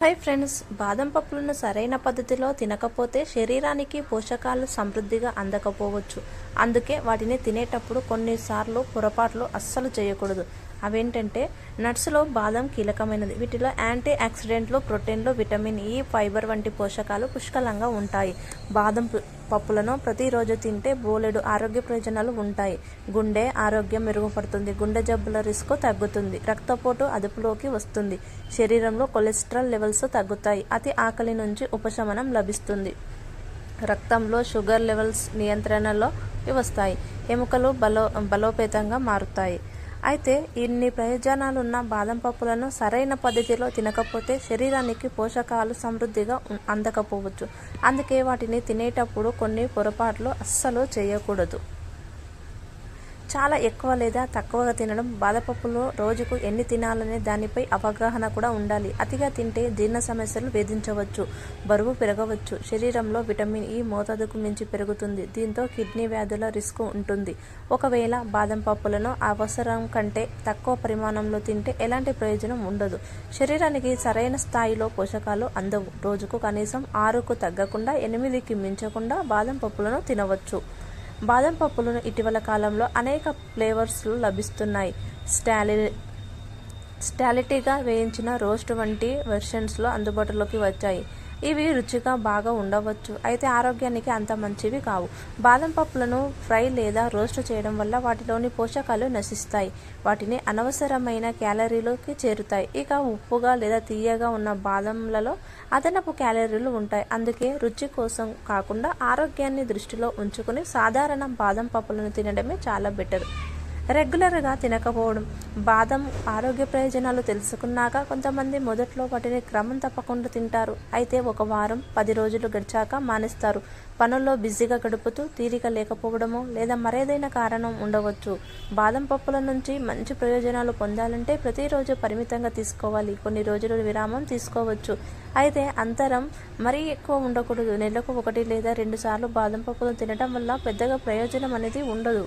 Hi friends బాదం పప్పులను సరైన పద్ధతిలో తినకపోతే శరీరానికి పోషకాలు సమృద్ధిగా అందకపోవచ్చు. అందుకే వాటిని తినేటప్పుడు కొన్నిసార్లు పొరపాట్లు అస్సలు చేయకూడదు. అవేంటంటే నట్స్లో బాదం కీలకమైనది. వీటిలో యాంటీ ఆక్సిడెంట్లు ప్రోటీన్లు విటమిన్ ఈ ఫైబర్ వంటి పోషకాలు పుష్కలంగా ఉంటాయి. బాదం పప్పులను ప్రతిరోజు తింటే బోలెడు ఆరోగ్య ప్రయోజనాలు ఉంటాయి. గుండె ఆరోగ్యం మెరుగుపడుతుంది. గుండె జబ్బుల రిస్క్ తగ్గుతుంది. రక్తపోటు అదుపులోకి వస్తుంది. శరీరంలో కొలెస్ట్రాల్ లెవెల్స్ తగ్గుతాయి. అతి ఆకలి నుంచి ఉపశమనం లభిస్తుంది. రక్తంలో షుగర్ లెవెల్స్ నియంత్రణలో వస్తాయి. ఎముకలు బలో బలోపేతంగా మారుతాయి. అయితే ఇన్ని ప్రయోజనాలున్న బాదం పప్పులను సరైన పద్ధతిలో తినకపోతే శరీరానికి పోషకాలు సమృద్ధిగా ఉం- అందకపోవచ్చు. అందుకే వాటిని తినేటప్పుడు కొన్ని పొరపాట్లు అస్సలు చేయకూడదు. చాలా ఎక్కువ లేదా తక్కువగా తినడం బాదపప్పులో రోజుకు ఎన్ని తినాలనే దానిపై అవగాహన కూడా ఉండాలి. అతిగా తింటే జీర్ణ సమస్యలు వేధించవచ్చు బరువు పెరగవచ్చు శరీరంలో విటమిన్ ఈ మోతాదుకు మించి పెరుగుతుంది. దీంతో కిడ్నీ వ్యాధుల రిస్క్ ఉంటుంది. ఒకవేళ బాదం పప్పులను అవసరం కంటే తక్కువ పరిమాణంలో తింటే ఎలాంటి ప్రయోజనం ఉండదు. శరీరానికి సరైన స్థాయిలో పోషకాలు అందవు. రోజుకు కనీసం ఆరుకు తగ్గకుండా ఎనిమిదికి మించకుండా బాదం పప్పులను తినవచ్చు. బాదం పప్పులను ఇటీవల కాలంలో అనేక ఫ్లేవర్స్లు లభిస్తున్నాయి. స్టాలి స్టాలిటీగా వేయించిన రోస్ట్ వంటి వెర్షన్స్లో అందుబాటులోకి వచ్చాయి. ఇవి రుచిగా బాగా ఉండవచ్చు. అయితే ఆరోగ్యానికి అంత మంచివి కావు. బాదం పప్పులను ఫ్రై లేదా రోస్ట్ చేయడం వల్ల వాటిలోని పోషకాలు నశిస్తాయి. వాటిని అనవసరమైన క్యాలరీలోకి చేరుతాయి. ఇక ఉప్పుగా లేదా తీయగా ఉన్న బాదంలలో అదనపు క్యాలరీలు ఉంటాయి. అందుకే రుచి కోసం కాకుండా ఆరోగ్యాన్ని దృష్టిలో ఉంచుకుని సాధారణ బాదం పప్పులను తినడమే చాలా బెటర్. రెగ్యులర్గా తినకపోవడం. బాదం ఆరోగ్య ప్రయోజనాలు తెలుసుకున్నాక కొంతమంది మొదట్లో వాటిని క్రమం తప్పకుండా తింటారు. అయితే ఒక వారం పది రోజులు గడిచాక మానేస్తారు. పనుల్లో బిజీగా గడుపుతూ తీరిక లేకపోవడమో లేదా మరేదైనా కారణం ఉండవచ్చు. బాదం పప్పుల నుంచి మంచి ప్రయోజనాలు పొందాలంటే ప్రతిరోజు పరిమితంగా తీసుకోవాలి. కొన్ని రోజులు విరామం తీసుకోవచ్చు. అయితే అంతరం మరీ ఎక్కువ ఉండకూడదు. నెలకు ఒకటి లేదా రెండు సార్లు బాదం పప్పులను తినడం వల్ల పెద్దగా ప్రయోజనం అనేది ఉండదు.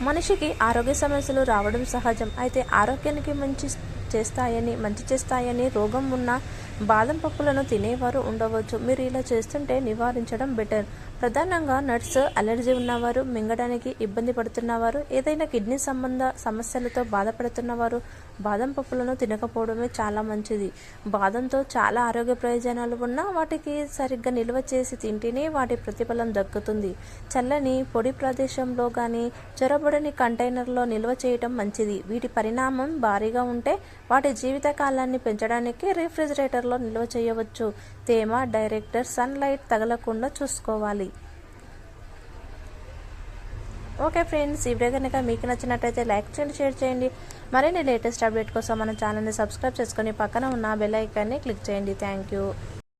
మనిషికి ఆరోగ్య సమస్యలు రావడం సహజం. అయితే ఆరోగ్యానికి మంచి చేస్తాయని మంచి చేస్తాయని రోగం ఉన్న బాదం పప్పులను తినేవారు ఉండవచ్చు. మీరు ఇలా చేస్తుంటే నివారించడం బెటర్ ప్రధానంగా నట్స్ అలర్జీ ఉన్నవారు మింగడానికి ఇబ్బంది పడుతున్నవారు ఏదైనా కిడ్నీ సంబంధ సమస్యలతో బాధపడుతున్నవారు బాదం పప్పులను తినకపోవడమే చాలా మంచిది. బాదంతో చాలా ఆరోగ్య ప్రయోజనాలు ఉన్నా వాటికి సరిగ్గా నిల్వ చేసి తింటేనే వాటి ప్రతిఫలం దక్కుతుంది. చల్లని పొడి ప్రదేశంలో కానీ చొరబడని కంటైనర్లో నిల్వ చేయటం మంచిది. వీటి పరిణామం భారీగా ఉంటే వాటి జీవిత కాలాన్ని పెంచడానికి రిఫ్రిజిరేటర్లో నిల్వ చేయవచ్చు. తేమ డైరెక్టర్ సన్లైట్ తగలకుండా చూసుకోవాలి. ఓకే ఫ్రెండ్స్ ఈ వీడియో కనుక మీకు నచ్చినట్టయితే లైక్ చేయండి షేర్ చేయండి. మరిన్ని లేటెస్ట్ అప్డేట్ కోసం మన ఛానల్ని సబ్స్క్రైబ్ చేసుకొని పక్కన ఉన్న బెల్ ఐకాన్ని క్లిక్ చేయండి. Thank you.